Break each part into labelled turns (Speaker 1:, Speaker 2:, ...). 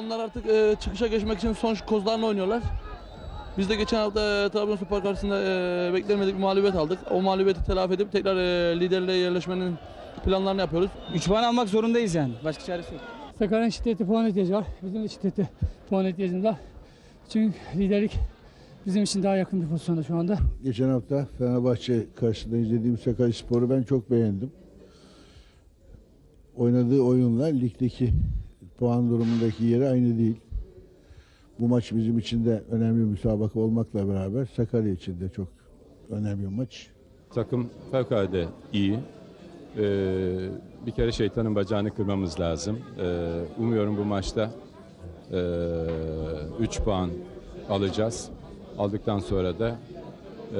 Speaker 1: Onlar artık e, çıkışa geçmek için son kozlarını oynuyorlar. Biz de geçen hafta e, Trabzonspor karşısında e, beklenmedik bir mağlubiyet aldık. O mağlubiyeti telafi edip tekrar e, liderliğe yerleşmenin planlarını yapıyoruz.
Speaker 2: 3 puan almak zorundayız yani. Başka çaresi yok.
Speaker 3: Sakarya'nın şiddetli puan ihtiyacı var. Bizim de şiddetli puan ihtiyacımız var. Çünkü liderlik bizim için daha yakın bir pozisyonda şu anda.
Speaker 4: Geçen hafta Fenerbahçe karşısında izlediğim Sakaryaspor'u ben çok beğendim. Oynadığı oyunla ligdeki puan durumundaki yeri aynı değil. Bu maç bizim için de önemli bir müsabaka olmakla beraber Sakarya için de çok önemli bir maç.
Speaker 5: Takım fevkalade iyi. Ee, bir kere şeytanın bacağını kırmamız lazım. Ee, umuyorum bu maçta 3 puan alacağız. Aldıktan sonra da e,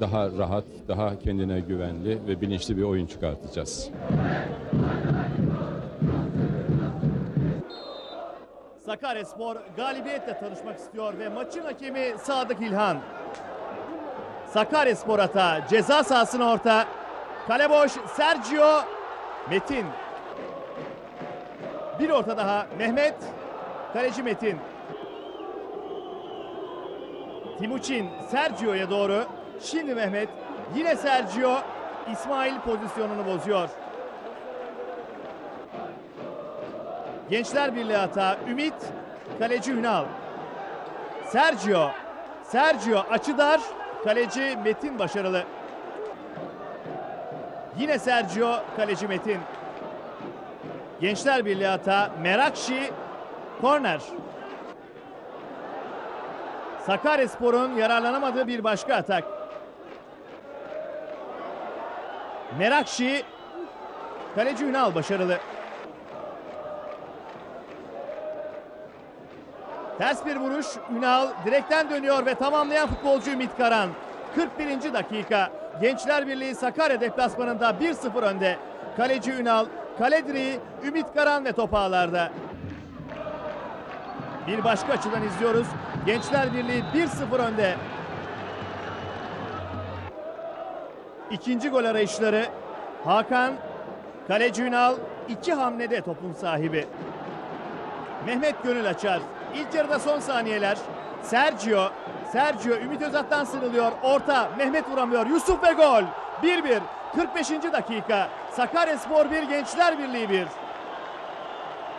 Speaker 5: daha rahat, daha kendine güvenli ve bilinçli bir oyun çıkartacağız.
Speaker 6: Sakaryaspor galibiyetle tanışmak istiyor ve maçın hakemi Sadık İlhan. Sakaryaspor hata ceza sahasına orta. Kale boş Sergio Metin. Bir orta daha Mehmet. Kaleci Metin. Timuçin Sergio'ya doğru. Şimdi Mehmet. Yine Sergio. İsmail pozisyonunu bozuyor. Gençler Birliği hata. Ümit. Kaleci Ünal. Sergio. Sergio açı dar. Kaleci Metin başarılı. Yine Sergio. Kaleci Metin. Gençler Birliği hata. Merakşi. Korner. Sakaryaspor'un yararlanamadığı bir başka atak. Merakşi. Kaleci Ünal başarılı. Ters bir vuruş. Ünal direkten dönüyor ve tamamlayan futbolcu Ümit Karan. 41. dakika. Gençler Birliği Sakarya deplasmanında 1-0 önde. Kaleci Ünal, kale direği Ümit Karan ve top ağlarda. Bir başka açıdan izliyoruz. Gençler Birliği 1-0 önde. İkinci gol arayışları. Hakan, kaleci Ünal iki hamlede topun sahibi. Mehmet Gönül açar. İlk yarıda son saniyeler. Sergio. Sergio Ümit Özat'tan sıyrılıyor. Orta. Mehmet vuramıyor. Yusuf ve gol. 1-1. 45. dakika. Sakaryaspor 1 Gençler Birliği 1.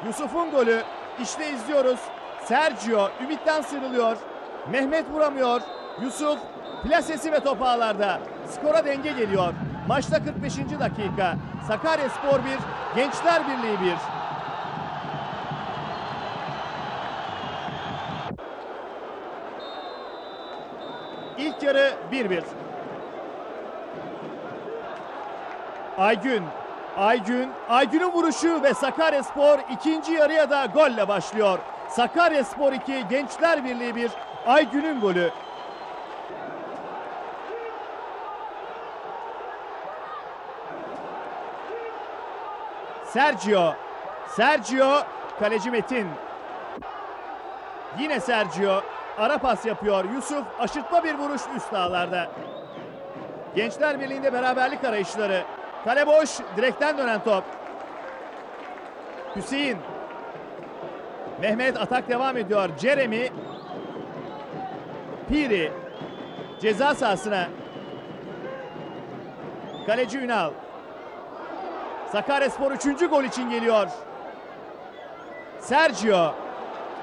Speaker 6: Yusuf'un golü. İşte izliyoruz. Sergio Ümit'ten sıyrılıyor. Mehmet vuramıyor. Yusuf plasesi ve top ağlarda. Skora denge geliyor. Maçta 45. dakika. Sakaryaspor 1 Gençler Birliği 1. İlk yarı 1-1. Aygün, Aygün, Aygün'ün vuruşu ve Sakaryaspor ikinci yarıya da golle başlıyor. Sakaryaspor 2, Gençler Birliği 1, Aygün'ün golü. Sergio, Sergio, kaleci Metin. Yine Sergio ara pas yapıyor. Yusuf aşırtma bir vuruş üst ağlarda. Gençler Birliği'nde beraberlik arayışları. Kale boş, direkten dönen top. Hüseyin. Mehmet atak devam ediyor. Jeremy. Piri. Ceza sahasına. Kaleci Ünal. Sakaryaspor 3. gol için geliyor. Sergio.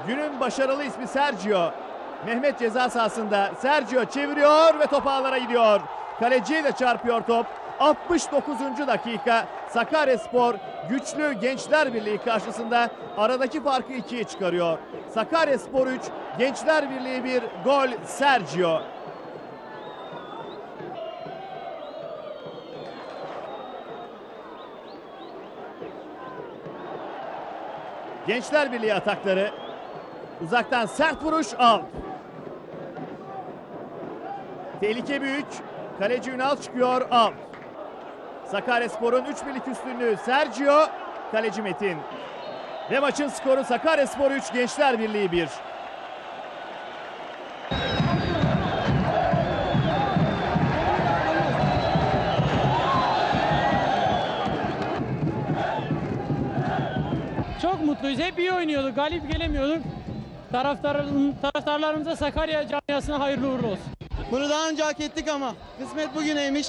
Speaker 6: Günün başarılı ismi Sergio. Mehmet ceza sahasında. Sergio çeviriyor ve top ağlara gidiyor. Kaleciye de çarpıyor top. 69. dakika Sakaryaspor güçlü Gençler Birliği karşısında aradaki farkı ikiye çıkarıyor. Sakaryaspor 3, Gençler Birliği 1, gol Sergio. Gençler Birliği atakları. Uzaktan sert vuruş out. Tehlike büyük. Kaleci Ünal çıkıyor out. Sakaryaspor'un 3 birlik üstünlüğü Sergio. Kaleci Metin. Ve maçın skoru Sakaryaspor 3 Gençler Birliği 1.
Speaker 3: Çok mutluyuz. Hep iyi oynuyorduk. Galip gelemiyorduk.
Speaker 7: Taraftarlarımıza Sakarya camiasına hayırlı uğurlu olsun.
Speaker 8: Bunu daha önce hak ettik ama kısmet bugüneymiş.